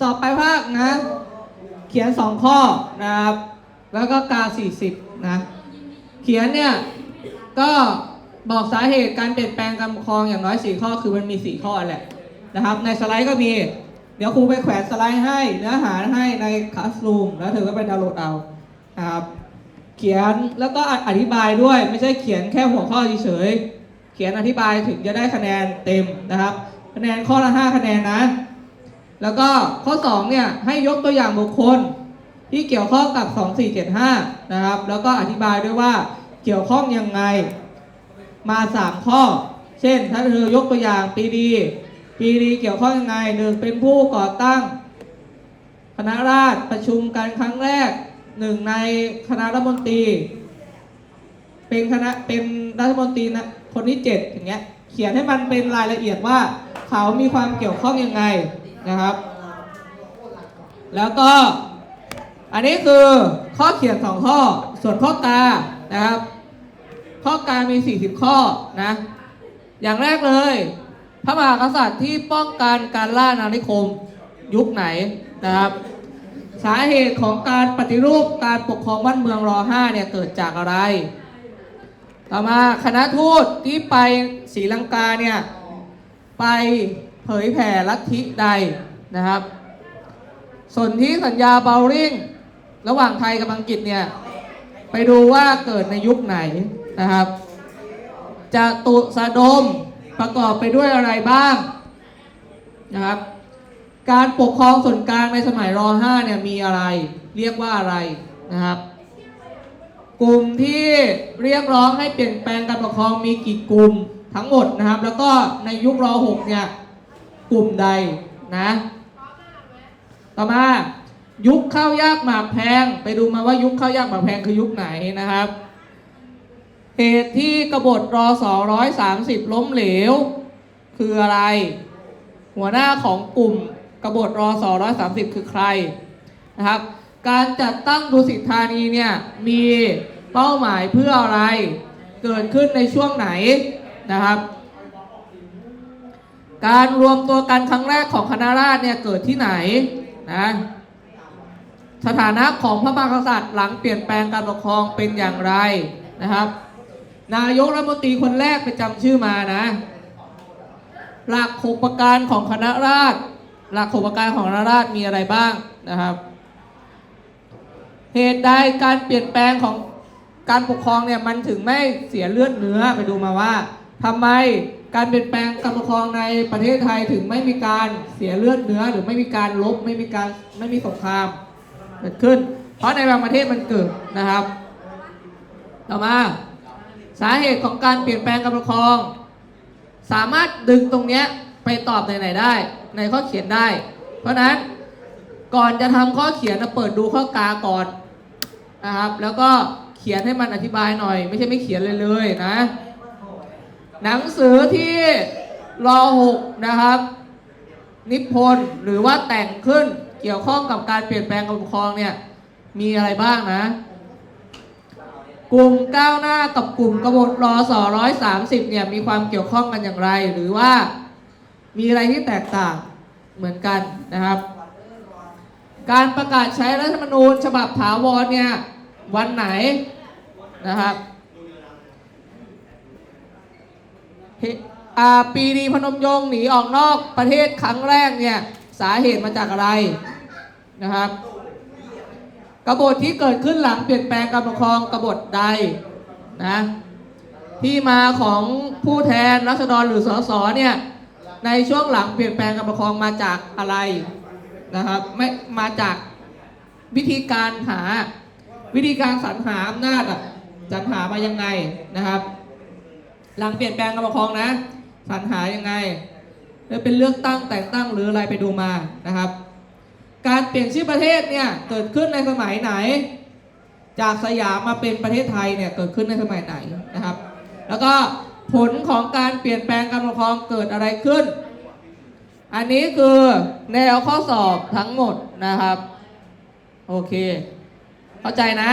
สอบไปลายภาคนะ เขียนสองข้อนะครับ แล้วก็กา40นะ เขียนเนี่ย ก็บอกสาเหตุการเปลี่ยนแปลงการปกครองอย่างน้อย4ข้อคือมันมี4ข้อแหละนะครับ ในสไลด์ก็มี เดี๋ยวครูไปแขวนสไลด์ให้เนื้อหาให้ในคลาส o ูมแล้วเธอก็ไปดาวน์โหลดเอานะครับเขียนแล้วก็อธิบายด้วยไม่ใช่เขียนแค่หัวข้อเฉยๆเขียนอธิบายถึงจะได้คะแนนเต็มนะครับ คะแนนข้อละ 5 คะแนนนะ แล้วก็ข้อ2เนี่ยให้ยกตัวอย่างบุคคลที่เกี่ยวข้องกับ 2475 นะครับ แล้วก็อธิบายด้วยว่าเกี่ยวข้องยังไงมา 3 ข้อ เช่น ถ้าเธอยกตัวอย่างปีดีปีดีเกี่ยวข้องยังไงหนึ่งเป็นผู้ก่อตั้ง คณะราษฎรประชุมกันครั้งแรกหนึ่งในคณะรัฐมนตรี เป็นคณะเป็นรัฐมนตรีนะคนที่เจ็ดอย่างเงี้ยเขียนให้มันเป็นรายละเอียดว่าเขามีความเกี่ยวข้องยังไง นะครับ แล้วก็อันนี้คือข้อเขียนสองข้อ ส่วนข้อกานะครับ ข้อกามี 40 ข้อนะ อย่างแรกเลย พระมหากษัตริย์ที่ป้องกันการล่าอานิคมยุคไหนนะครับ สาเหตุของการปฏิรูปการปกครองบ้านเมืองรอ5เนี่ยเกิดจากอะไร ต่อมาคณะทูตที่ไปศรีลังกาเนี่ยไป เผยแผ่ลัทธิใดนะครับส่วนที่สัญญาเบลริงระหว่างไทยกับอังกฤษเนี่ยไปดูว่าเกิดในยุคไหนนะครับจะตุสะดมประกอบไปด้วยอะไรบ้างนะครับการปกครองส่วนกลางในสมัยร .5 เนี่ยมีอะไรเรียกว่าอะไรนะครับกลุ่มที่เรียกร้องให้เปลี่ยนแปลงการปกครองมีกี่กลุ่มทั้งหมดนะครับ แล้วก็ในยุคร .6 เนี่ย กลุ่มใดนะ ต่อมายุคข้าวยากหมากแพง ไปดูมาว่ายุคข้าวยากหมากแพงคือยุคไหนนะครับเหตุที่กบฏรอ230ล้มเหลว คืออะไร หัวหน้าของกลุ่มกบฏรอ230คือใครนะครับ การจัดตั้งดุสิตธานีเนี่ยมีเป้าหมายเพื่ออะไร เกิดขึ้นในช่วงไหนนะครับ การรวมตัวกันครั้งแรกของคณะราษฎรเนี่ยเกิดที่ไหนนะสถานะของพระมหากษัตริย์หลังเปลี่ยนแปลงการปกครองเป็นอย่างไรนะครับ นายกรัฐมนตรีคนแรกไปจำชื่อมานะ หลักหกประการของคณะราษฎรหลักหกประการของคณะราษฎรมีอะไรบ้างนะครับ เหตุใดการเปลี่ยนแปลงของการปกครองเนี่ยมันถึงไม่เสียเลือดเนื้อไปดูมาว่า ทำไมการเปลี่ยนแปลงการปกครองในประเทศไทยถึงไม่มีการเสียเลือดเนื้อหรือไม่มีการลบไม่มีการไม่มีสงครามเกิดขึ้น เพราะในบางประเทศมันเกิดนะครับ ต่อมาสาเหตุของการเปลี่ยนแปลงการปกครอง สามารถดึงตรงเนี้ยไปตอบในไหนได้ ในข้อเขียนได้ เพราะนั้นก่อนจะทำข้อเขียนเปิดดูข้อกาก่อนนะครับ แล้วก็เขียนให้มันอธิบายหน่อย ไม่ใช่ไม่เขียนเลยเลยนะ หนังสือที่รอหกนะครับ นิพนธ์หรือว่าแต่งขึ้นเกี่ยวข้องกับการเปลี่ยนแปลงการปกครองเนี่ยมีอะไรบ้างนะ กลุ่มก้าวหน้ากับกลุ่มกบฏรอสอร้อยสามสิบเนี่ยมีความเกี่ยวข้องกันอย่างไร หรือว่ามีอะไรที่แตกต่างเหมือนกันนะครับ การประกาศใช้รัฐธรรมนูญฉบับถาวรเนี่ยวันไหนนะครับเฮอ่า ปีดีพนมยงค์หนีออกนอกประเทศครั้งแรกเนี่ยสาเหตุมาจากอะไรนะครับ กบฏที่เกิดขึ้นหลังเปลี่ยนแปลงการปกครองกบฏใดนะที่มาของผู้แทนรัษฎรหรือสสเนี่ยในช่วงหลังเปลี่ยนแปลงการปกครองมาจากอะไรนะครับไม่มาจากวิธีการหาวิธีการสรรหาอำนาจอะหามายังไงนะครับ หลังเปลี่ยนแปลงการปกครองนะสรรหายังไงแล้วเป็นเลือกตั้งแต่งตั้งหรืออะไรไปดูมานะครับ การเปลี่ยนชื่อประเทศเนี่ยเกิดขึ้นในสมัยไหน จากสยามมาเป็นประเทศไทยเนี่ยเกิดขึ้นในสมัยไหนนะครับ แล้วก็ผลของการเปลี่ยนแปลงการปกครองเกิดอะไรขึ้น อันนี้คือแนวข้อสอบทั้งหมดนะครับ โอเค เข้าใจนะ